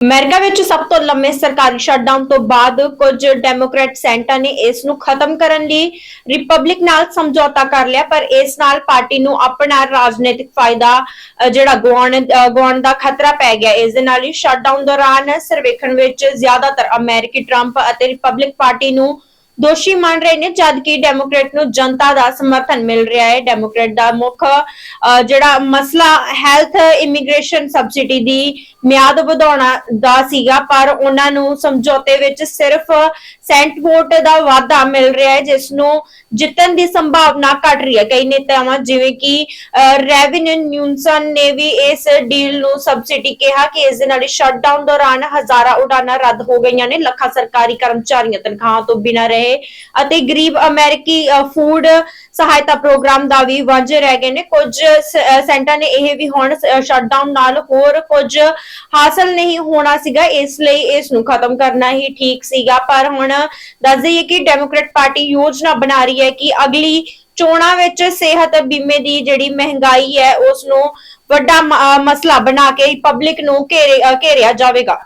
America ਵਿੱਚ ਸਭ ਤੋਂ ਲੰਮੇ ਸਰਕਾਰੀ ਸ਼ਟਡਾਊਨ ਤੋਂ ਬਾਅਦ ਕੁਝ ਡੈਮੋਕ੍ਰੈਟ ਸੈਂਟਰ ਨੇ ਇਸ ਨੂੰ ਖਤਮ ਕਰਨ ਲਈ ਰਿਪਬਲਿਕ ਨਾਲ ਸਮਝੌਤਾ ਕਰ ਲਿਆ ਪਰ ਇਸ ਨਾਲ ਪਾਰਟੀ ਨੂੰ ਆਪਣਾ ਰਾਜਨੀਤਿਕ ਫਾਇਦਾ ਜਿਹੜਾ ਗਵਾਉਣ ਅ, ਗਵਾਉਣ ਦਾ ਖਤਰਾ ਪੈ ਗਿਆ। ਇਸ ਦੇ ਨਾਲ ਹੀ ਸ਼ਟਡਾਊਨ ਦੌਰਾਨ ਸਰਵੇਖਣ ਵਿੱਚ ਜ਼ਿਆਦਾਤਰ ਅਮਰੀਕੀ ਟਰੰਪ ਅਤੇ ਰਿਪਬਲਿਕ ਪਾਰਟੀ ਨੂੰ ਦੋਸ਼ੀ ਮੰਨ ਰਹੇ ਨੇ ਜਦਕਿ ਡੈਮੋਕ੍ਰੇਟ ਨੂੰ ਜਨਤਾ ਦਾ ਸਮਰਥਨ ਮਿਲ ਰਿਹਾ ਹੈ। ਡੈਮੋਕ੍ਰੇਟ ਦਾ ਮੁੱਖ ਜਿਹੜਾ ਮਸਲਾ ਹੈਲਥ ਇਮੀਗ੍ਰੇਸ਼ਨ ਸਬਸਿਡੀ ਦੀ ਮਿਆਦ ਵਧਾਉਣਾ ਦਾ ਸੀਗਾ, ਪਰ ਉਹਨਾਂ ਨੂੰ ਸਮਝੌਤੇ ਵਿੱਚ ਸਿਰਫ ਸੈਂਟ ਵੋਟ ਦਾ ਵਾਧਾ ਮਿਲ ਰਿਹਾ ਹੈ, ਜਿਸ ਨੂੰ ਜਿੱਤਣ ਦੀ ਸੰਭਾਵਨਾ ਘਟ ਰਹੀ ਹੈ। ਕਈ ਨੇਤਾਵਾਂ ਜਿਵੇਂ ਕਿ ਰੈਵਿਨਿਊ ਨਿਊਨਸਨ ਨੇ ਵੀ ਇਸ ਡੀਲ ਨੂੰ ਸਬਸਿਡੀ ਕਿਹਾ ਕਿ ਇਸ ਦੇ ਨਾਲ ਸ਼ਟਡਾਊਨ ਦੌਰਾਨ ਹਜ਼ਾਰਾਂ ਉਡਾਨਾਂ ਰੱਦ ਹੋ ਗਈਆਂ ਨੇ। ਲੱਖਾਂ ਸਰਕਾਰੀ ਕਰਮਚਾਰੀਆਂ ਤਨਖਾਹਾਂ ਤੋਂ ਬਿਨਾਂ ਰਹੇ ਅਤੇ ਗਰੀਬ ਅਮਰੀਕੀ ਫੂਡ ਸਹਾਇਤਾ ਪ੍ਰੋਗਰਾਮ ਦਾ ਵੀ ਵਾਂਝੇ ਰਹਿ ਗਏ ਨੇ। ਕੁਝ ਸੈਂਟਰ ਨੇ ਇਹ ਵੀ ਹੁਣ ਸ਼ਟਡਾਊਨ ਨਾਲ ਹੋਰ ਕੁਝ ਹਾਸਲ ਨਹੀਂ ਹੋਣਾ ਸੀਗਾ। ਇਸ ਲਈ ਇਸ ਨੂੰ ਖਤਮ ਕਰਨਾ ਹੀ ਠੀਕ ਸੀਗਾ। ਪਰ ਹੁਣ ਦੱਸ ਦਈਏ ਕਿ ਡੈਮੋਕ੍ਰੇਟ ਪਾਰਟੀ ਯੋਜਨਾ ਬਣਾ ਰਹੀ ਹੈ ਕਿ ਅਗਲੀ ਚੋਣਾਂ ਵਿੱਚ ਸਿਹਤ ਬੀਮੇ ਦੀ ਜਿਹੜੀ ਮਹਿੰਗਾਈ ਹੈ ਉਸ ਨੂੰ ਵੱਡਾ ਮਸਲਾ ਬਣਾ ਕੇ ਪਬਲਿਕ ਨੂੰ ਘੇਰੇ ਘੇਰਿਆ ਜਾਵੇਗਾ।